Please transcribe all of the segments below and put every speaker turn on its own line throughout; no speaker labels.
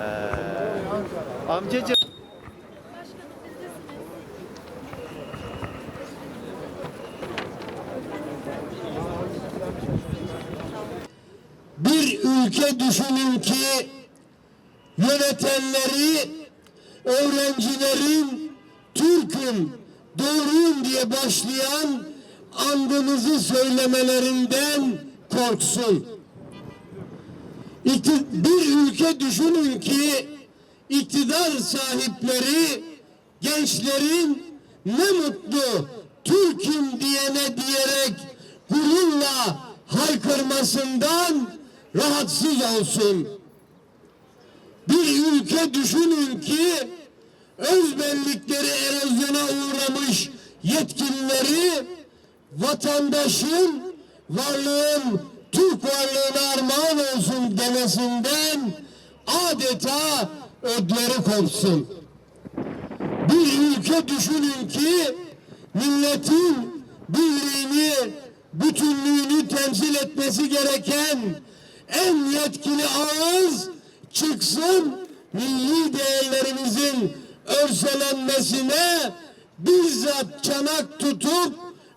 Ee, amcacığım.
bir ülke düşünün ki yönetenleri öğrencilerin Türk'üm, doğruyum diye başlayan andımızı söylemelerinden korksun. Bir ülke düşünün ki iktidar sahipleri gençlerin ne mutlu Türk'üm diyene diyerek gururla haykırmasından rahatsız olsun. Bir ülke düşünün ki özbellikleri erozyona uğramış yetkilileri vatandaşın varlığın Türk varlığına armağan olsun demesinden adeta ödleri kopsun. Bir ülke düşünün ki milletin birliğini, bütünlüğünü temsil etmesi gereken en yetkili ağız çıksın milli değerlerimizin örselenmesine bizzat çanak tutup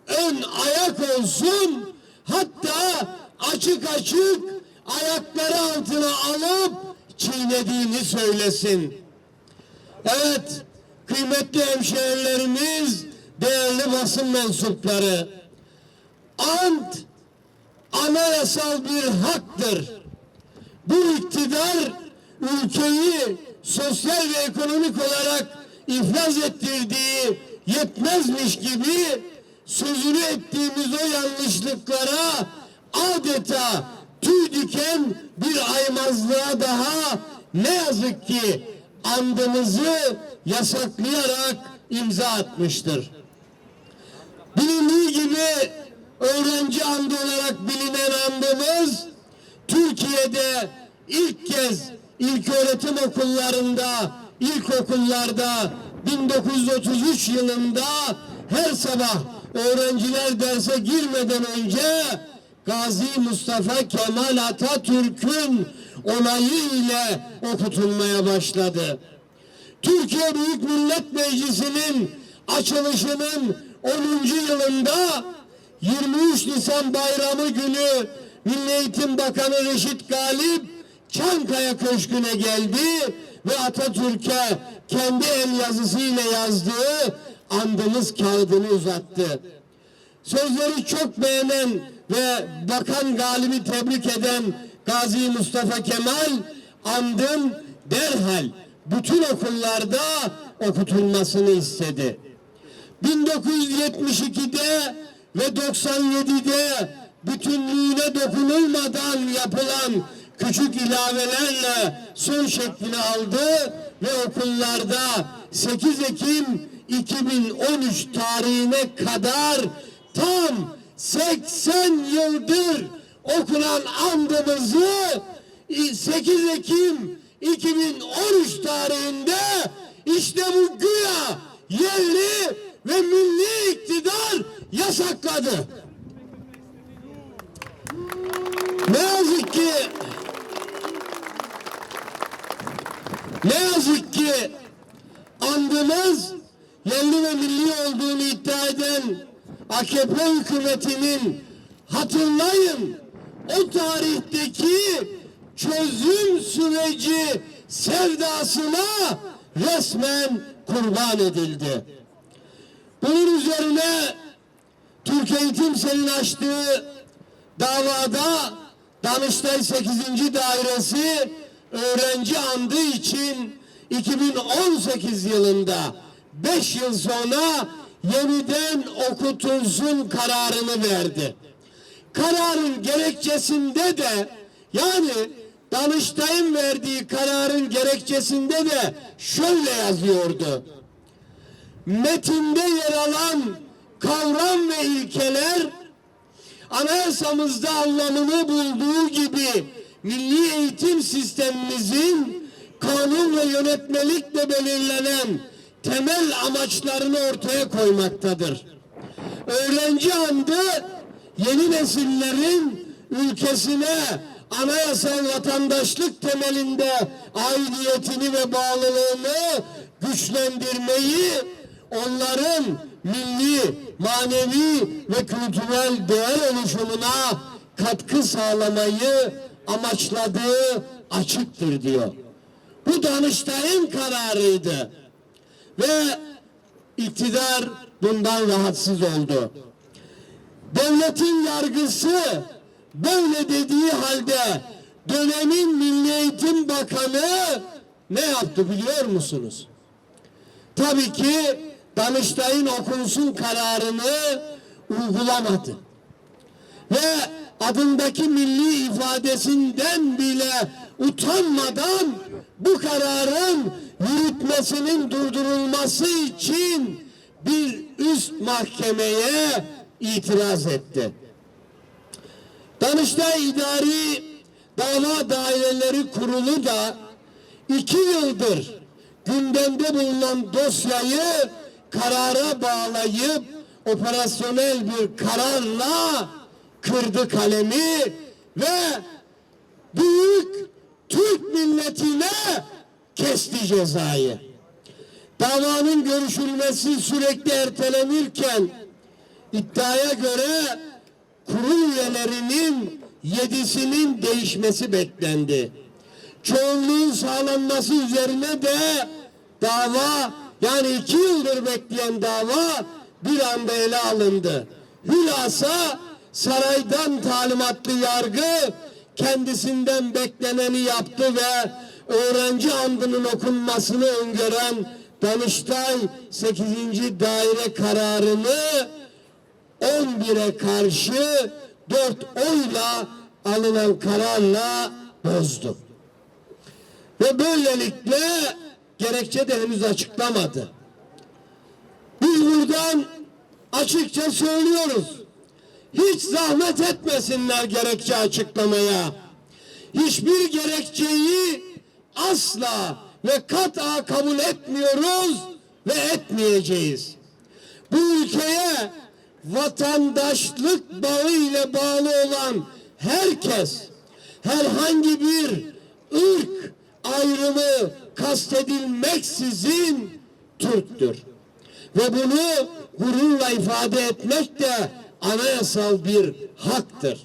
ön ayak olsun hatta açık açık ayakları altına alıp çiğnediğini söylesin. Evet, kıymetli hemşehrilerimiz, değerli basın mensupları, ant anayasal bir haktır. Bu iktidar ülkeyi sosyal ve ekonomik olarak iflas ettirdiği yetmezmiş gibi sözünü ettiğimiz o yanlışlıklara adeta tüy diken bir aymazlığa daha ne yazık ki andımızı yasaklayarak imza atmıştır. Bilindiği gibi öğrenci andı olarak bilinen andımız Türkiye'de ilk kez ilköğretim okullarında, ilkokullarda 1933 yılında her sabah öğrenciler derse girmeden önce Gazi Mustafa Kemal Atatürk'ün onayı ile okutulmaya başladı. Türkiye Büyük Millet Meclisi'nin açılışının 10. yılında 23 Nisan Bayramı günü Milli Eğitim Bakanı Reşit Galip Çankaya Köşkü'ne geldi ve Atatürk'e kendi el yazısıyla yazdığı andımız kağıdını uzattı. Sözleri çok beğenen ve Bakan Galip'i tebrik eden Gazi Mustafa Kemal andın derhal bütün okullarda okutulmasını istedi. 1972'de ve 97'de bütünlüğüne dokunulmadan yapılan küçük ilavelerle son şeklini aldı ve okullarda 8 Ekim 2013 tarihine kadar tam 80 yıldır okunan andımızı 8 Ekim 2013 tarihinde işte bu güya yerli ve milli iktidar yasakladı. Ne yazık ki ne yazık ki andımız yerli ve milli olduğunu iddia eden AKP hükümetinin hatırlayın o tarihteki çözüm süreci sevdasına resmen kurban edildi. Bunun üzerine Türk Eğitim Sel'in açtığı davada Danıştay 8. Dairesi öğrenci andı için 2018 yılında 5 yıl sonra yeniden okutulsun kararını verdi. Kararın gerekçesinde de yani Danıştay'ın verdiği kararın gerekçesinde de şöyle yazıyordu. Metinde yer alan kavram ve ilkeler anayasamızda anlamını bulduğu gibi milli eğitim sistemimizin kanun ve yönetmelikle belirlenen temel amaçlarını ortaya koymaktadır. Öğrenci andı yeni nesillerin ülkesine anayasal vatandaşlık temelinde aidiyetini ve bağlılığını güçlendirmeyi, onların milli, manevi ve kültürel değer oluşumuna katkı sağlamayı amaçladığı açıktır diyor. Bu Danıştay'ın kararıydı ve iktidar bundan rahatsız oldu. Devletin yargısı böyle dediği halde dönemin Milli Eğitim Bakanı ne yaptı biliyor musunuz? Tabii ki Danıştay'ın okunsun kararını uygulamadı. Ve adındaki milli ifadesinden bile utanmadan bu kararın yürütmesinin durdurulması için bir üst mahkemeye itiraz etti. Danıştay İdari Dava Daireleri Kurulu da iki yıldır gündemde bulunan dosyayı karara bağlayıp operasyonel bir kararla kırdı kalemi ve büyük Türk milletine kesti cezayı. Davanın görüşülmesi sürekli ertelenirken iddiaya göre kurul üyelerinin yedisinin değişmesi beklendi. Çoğunluğun sağlanması üzerine de dava yani iki yıldır bekleyen dava bir anda ele alındı. Hülasa saraydan talimatlı yargı kendisinden bekleneni yaptı ve öğrenci andının okunmasını öngören Danıştay 8. daire kararını 11'e karşı 4 oyla alınan kararla bozdu. Ve böylelikle gerekçe de henüz açıklamadı. Biz buradan açıkça söylüyoruz. Hiç zahmet etmesinler gerekçe açıklamaya. Hiçbir gerekçeyi asla ve kat'a kabul etmiyoruz ve etmeyeceğiz. Bu ülkeye vatandaşlık bağı ile bağlı olan herkes herhangi bir ırk ayrımı kastedilmeksizin Türktür. Ve bunu gururla ifade etmek de anayasal bir haktır.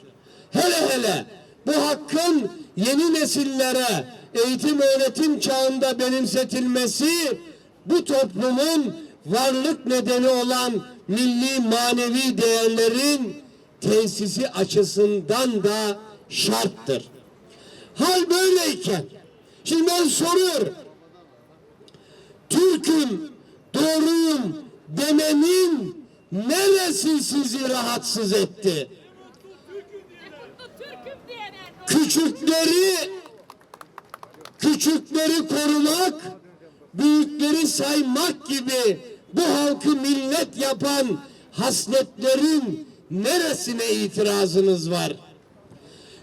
Hele hele bu hakkın yeni nesillere eğitim öğretim çağında benimsetilmesi bu toplumun varlık nedeni olan milli manevi değerlerin tesisi açısından da şarttır. Hal böyleyken şimdi ben soruyorum. Türk'üm, doğruyum demenin neresi sizi rahatsız etti? Küçükleri küçükleri korumak, büyükleri saymak gibi bu halkı millet yapan hasletlerin neresine itirazınız var?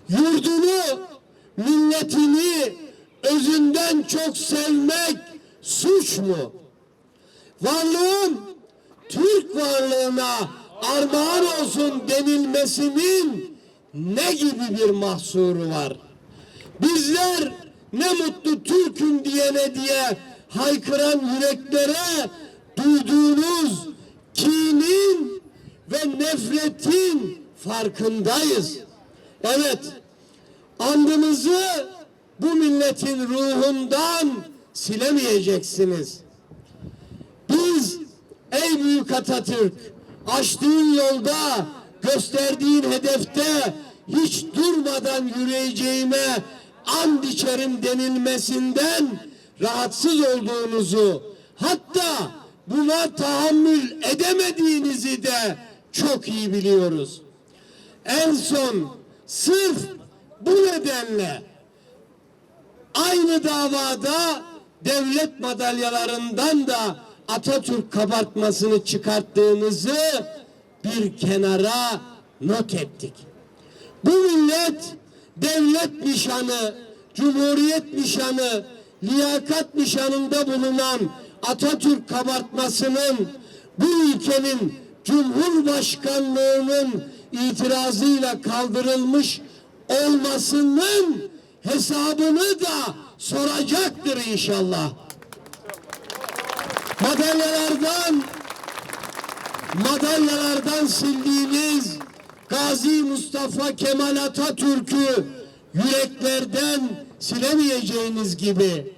Yurdunu, milletini özünden çok sevmek suç mu? Varlığın Türk varlığına armağan olsun denilmesinin ne gibi bir mahsuru var? Bizler ne mutlu Türk'üm diyene diye haykıran yüreklere duyduğunuz kinin ve nefretin farkındayız. Evet, andımızı bu milletin ruhundan silemeyeceksiniz. Biz ey büyük Atatürk açtığın yolda gösterdiğin hedefte hiç durmadan yürüyeceğime and içerim denilmesinden rahatsız olduğunuzu hatta buna tahammül edemediğinizi de çok iyi biliyoruz. En son sırf bu nedenle aynı davada devlet madalyalarından da Atatürk kabartmasını çıkarttığınızı bir kenara not ettik. Bu millet devlet nişanı, cumhuriyet nişanı, liyakat nişanında bulunan Atatürk kabartmasının bu ülkenin Cumhurbaşkanlığının itirazıyla kaldırılmış olmasının hesabını da soracaktır inşallah. Madalyalardan madalyalardan sildiğiniz Gazi Mustafa Kemal Atatürk'ü yüreklerden silemeyeceğiniz gibi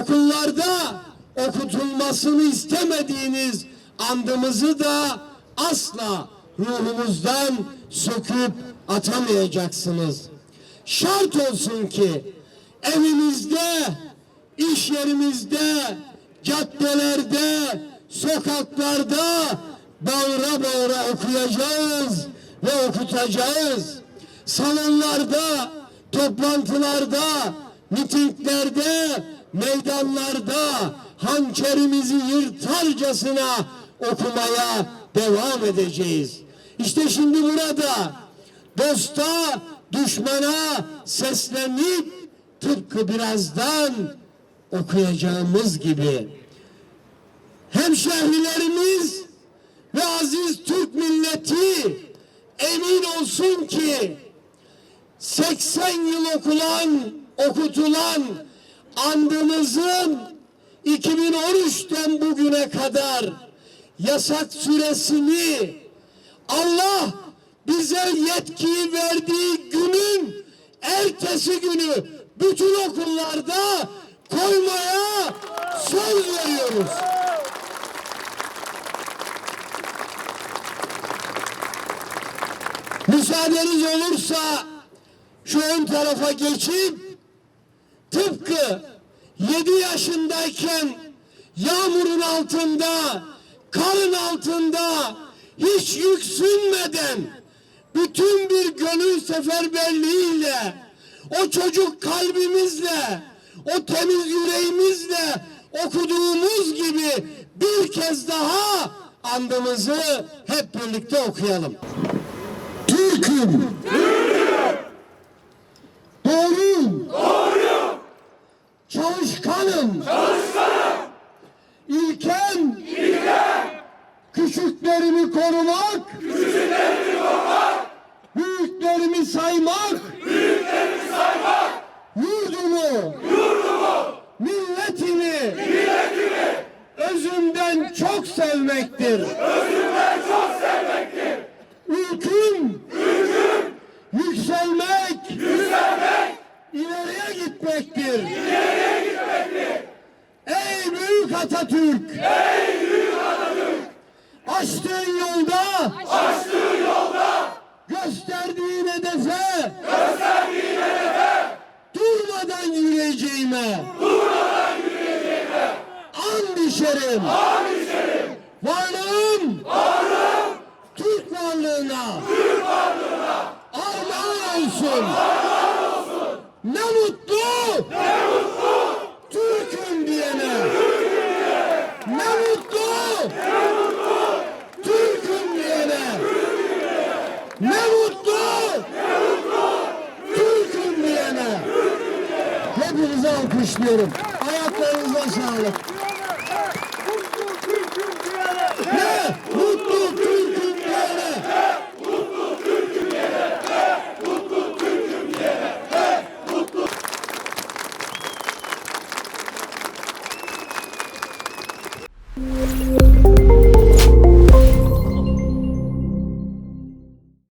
okullarda okutulmasını istemediğiniz andımızı da asla ruhumuzdan söküp atamayacaksınız. Şart olsun ki evimizde, iş yerimizde, caddelerde, sokaklarda bağıra bağıra okuyacağız ve okutacağız. Salonlarda, toplantılarda, mitinglerde, meydanlarda hançerimizi yırtarcasına okumaya devam edeceğiz. İşte şimdi burada dosta, düşmana seslenip tıpkı birazdan okuyacağımız gibi hemşehrilerimiz ve aziz Türk milleti emin olsun ki 80 yıl okulan, okutulan andımızın 2013'ten bugüne kadar yasak süresini Allah bize yetkiyi verdiği günün ertesi günü bütün okullarda koymaya söz veriyoruz. Müsaadeniz olursa şu ön tarafa geçip tıpkı 7 yaşındayken yağmurun altında, karın altında hiç yüksünmeden bütün bir gönül seferberliğiyle o çocuk kalbimizle o temiz yüreğimizle okuduğumuz gibi bir kez daha andımızı hep birlikte okuyalım. Türk'üm. Doğruyum. Doğruyum. Çalışkanım. Çalışkanım. Gitmektir. İleriye gitmektir. Ey büyük Atatürk, ey büyük Atatürk, açtığın yolda, açtığın yolda, gösterdiğin hedefe, gösterdiğin hedefe, durmadan yürüyeceğime, durmadan yürüyeceğime, and içerim, and içerim, varlığım, Türk varlığına, Türk varlığına armağan olsun. Armağan olsun. Ne mutlu. Hepinizi alkışlıyorum. Ayaklarınıza sağlık. Ne?